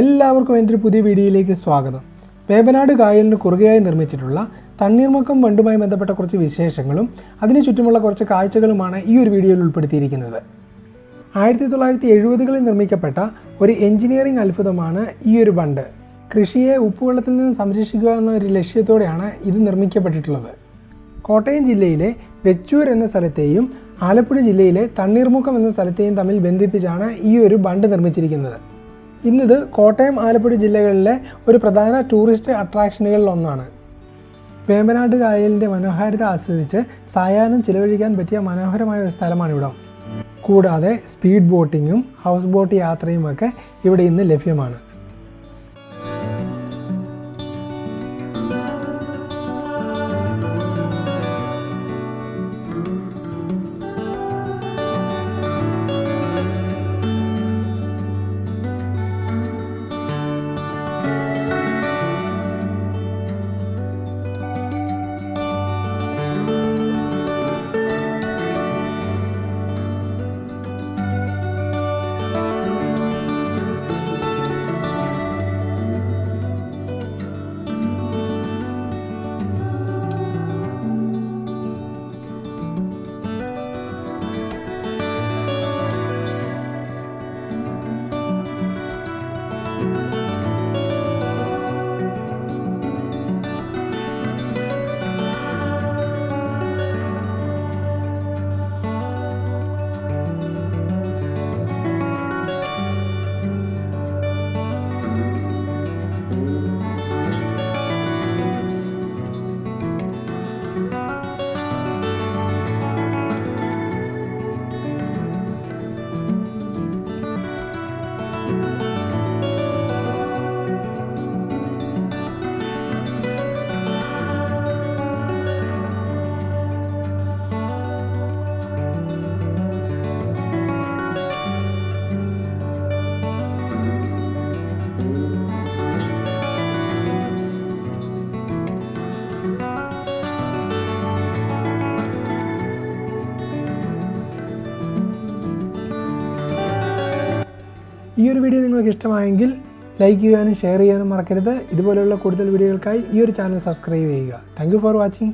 എല്ലാവർക്കും എന്റെ പുതിയ വീഡിയോയിലേക്ക് സ്വാഗതം. വേമ്പനാട് കായലിന് കുറുകയായി നിർമ്മിച്ചിട്ടുള്ള തണ്ണീർമുക്കം ബണ്ടുമായി ബന്ധപ്പെട്ട കുറച്ച് വിശേഷങ്ങളും അതിനു ചുറ്റുമുള്ള കുറച്ച് കാഴ്ചകളുമാണ് ഈ ഒരു വീഡിയോയിൽ ഉൾപ്പെടുത്തിയിരിക്കുന്നത്. ആയിരത്തി തൊള്ളായിരത്തി എഴുപതുകളിൽ നിർമ്മിക്കപ്പെട്ട ഒരു എഞ്ചിനീയറിംഗ് അത്ഭുതമാണ് ഈ ഒരു ബണ്ട് കൃഷിയെ ഉപ്പുവെള്ളത്തിൽ നിന്ന് സംരക്ഷിക്കുക എന്ന ഒരു ലക്ഷ്യത്തോടെയാണ് ഇത് നിർമ്മിക്കപ്പെട്ടിട്ടുള്ളത്. കോട്ടയം ജില്ലയിലെ വെച്ചൂർ എന്ന സ്ഥലത്തെയും ആലപ്പുഴ ജില്ലയിലെ തണ്ണീർമുക്കം എന്ന സ്ഥലത്തെയും തമ്മിൽ ബന്ധിപ്പിച്ചാണ് ഈ ഒരു ബണ്ട് നിർമ്മിച്ചിരിക്കുന്നത്. ഇന്നിത് കോട്ടയം ആലപ്പുഴ ജില്ലകളിലെ ഒരു പ്രധാന ടൂറിസ്റ്റ് അട്രാക്ഷനുകളിൽ ഒന്നാണ്. വേമ്പനാട്ട് കായലിന്റെ മനോഹാരിത ആസ്വദിച്ച് സായാഹ്നം ചിലവഴിക്കാൻ പറ്റിയ മനോഹരമായ ഒരു സ്ഥലമാണ് ഇവിടം. കൂടാതെ സ്പീഡ് ബോട്ടിങ്ങും ഹൗസ് ബോട്ട് യാത്രയും ഒക്കെ ഇവിടെ ഇന്ന് ലഭ്യമാണ്. you ഈ ഒരു വീഡിയോ നിങ്ങൾക്ക് ഇഷ്ടമായെങ്കിൽ ലൈക്ക് ചെയ്യാനും ഷെയർ ചെയ്യാനും മറക്കരുത്. ഇതുപോലെയുള്ള കൂടുതൽ വീഡിയോകൾക്കായി ഈ ഒരു ചാനൽ സബ്സ്ക്രൈബ് ചെയ്യുക. Thank for watching